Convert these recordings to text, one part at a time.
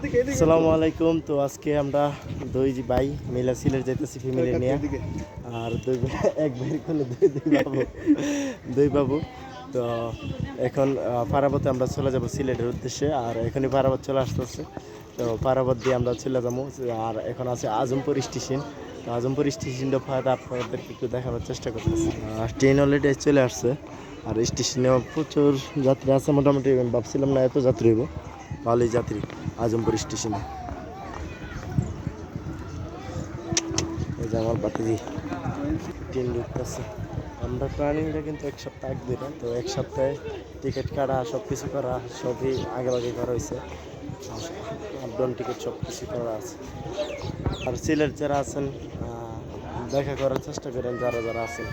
আসসালামু আলাইকুম। তো আজকে আমরা দুই ভাই মিলা সিলেট যাইতেছি ফ্যামিলি নিয়ে। আর দুই এক ভাই করলে দুই দুই বাবু। দুই বাবু। তো এখন পারাবতে আমরা চলে যাব সিলেটের উদ্দেশ্যে। আর এখনই পারাবত চলে আসতেছে। তো পারাবত দিয়ে আমরা চলে যাব। আর এখন আছে আজমপুর স্টেশন। তো আজমপুর স্টেশনটা ফায়দা আপনাদেরকে একটু দেখানোর চেষ্টা করতেছি। ট্রেন অলরেডি চলে আসছে। আর স্টেশনে প্রচুর যাত্রী আছে। মোটামুটি ভাবছিলাম না এত যাত্রী হইব। ভালোই যাত্রী, আজমপুর স্টেশনে। আমার বাতিজি ট্রেন ঢুকতেছে আমরা প্ল্যানিংটা কিন্তু এক সপ্তাহ আগে না তো এক সপ্তাহে টিকিট কাটা সব কিছু করা, সবই আগে আগে করা হয়েছে। আপ ডাউন টিকিট সব কিছু করা আছে। আর সিলেট যারা আছেন দেখা করার চেষ্টা করেন, যারা যারা আছেন।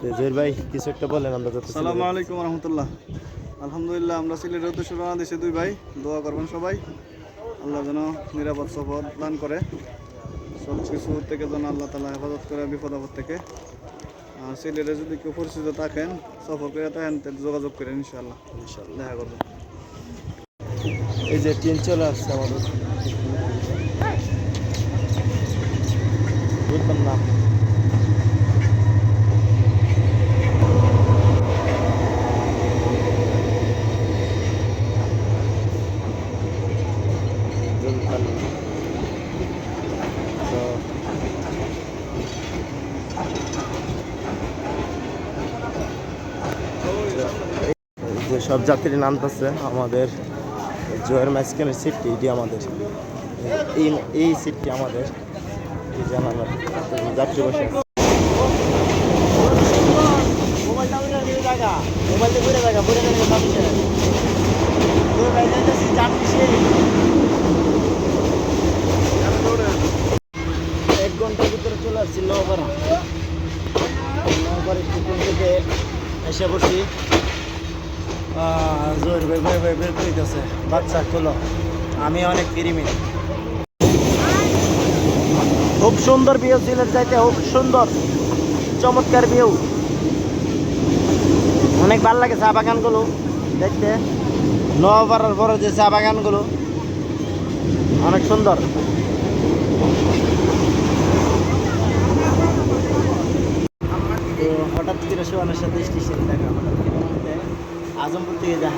তো জহির ভাই, কিছু একটা বলেন, আমরা সালামু আলাইকুম রহমতুল্লাহ। আলহামদুলিল্লাহ আমরা সিলেটের উদ্দেশ্যে রওনা দিয়েছি দুই ভাই। দোয়া করবেন সবাই। আল্লাহ যেন নিরাপদ সফর দান করে। সব কিছু থেকে যেন আল্লাহ তালা হেফাজত করে বিপদ আপদ থেকে। আর সিলেটে যদি কেউ পরিচিত থাকেন সফর করে থাকেন তাহলে যোগাযোগ করেন ইনশাআল্লাহ। ইনশাল্লাহ দেখা করবেন এই যে ট্রেন চলে আসছে আমাদের। বুঝলাম না বুঝলাম না। তো এই যে সব যাত্রী নামতেছে আমাদের জয়ের মাঝখানের সিটটি, এটি আমাদের। এই এই সিটটি আমাদের। জানালার যাত্রী বসে এক ঘণ্টার ভিতরে চলে আসছি নগরা নগর স্টেশন থেকে এসে বসি। জোর ভাই আমি অনেক কিরিমি খুব সুন্দর ভিউ সিলেট যাইতে, খুব সুন্দর। চমৎকার ভিউ অনেক ভালো লাগে চা বাগানগুলো দেখতে। নবারের পরে যে চা বাগানগুলো, অনেক সুন্দর। হঠাৎ করে সোহানের সাথে স্টেশনে দেখা হঠাৎ আজমপুর থেকে যা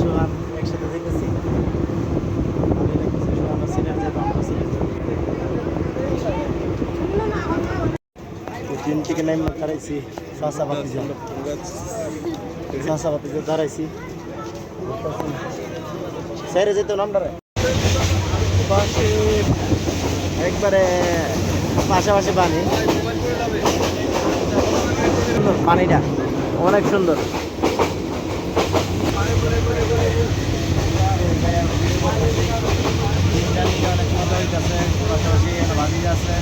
সোহান একসাথে দেখেছি ট্রেন থেকে নাম দাঁড়াইছি যে দাঁড়াইছি। নামটা পাশে একবারে পাশাপাশি পানি পানিটা অনেক সুন্দর অনেক মজা হইতেছে পাশাপাশি একটা ভাবি আছে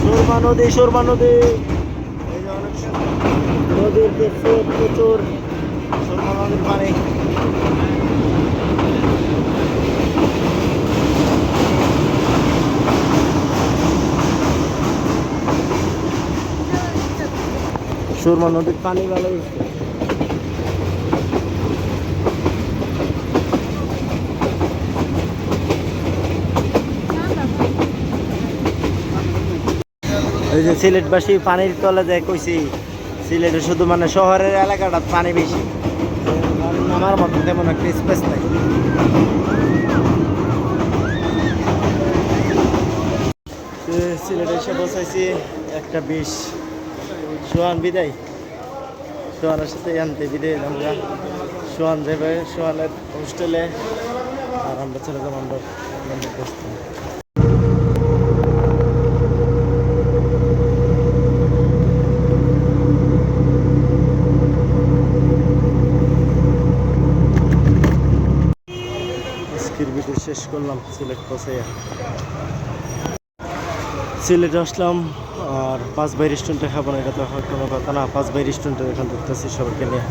সুরমা নদী সুরমা নদী। নদীর প্রচুর নদীর পানি সুরমা নদীর পানি ভালো যে সিলেটবাসী পানির তলে যায় কইছি, সিলেটে শুধু মানে শহরের এলাকাটা পানি বেশি। আমার মতো তেমন একটা স্পেস নাই। সিলেটে এসে বসাইছি একটা বিষ সোহান বিদায়। সোহানের সাথে আনতে বিদায় আমরা সোহান যাবে সোহানের হোস্টেলে আর আমরা চলে যাব শেষ করলাম সিলেট পৌঁছে সিলেটে আসলাম, আর পাঁচ বাই রেস্টুরেন্টে খাব না, এটা তো কোনো কথা না, পাঁচ বাই রেস্টুরেন্টে এখন ঢুকতেছি সবাইকে নিয়ে।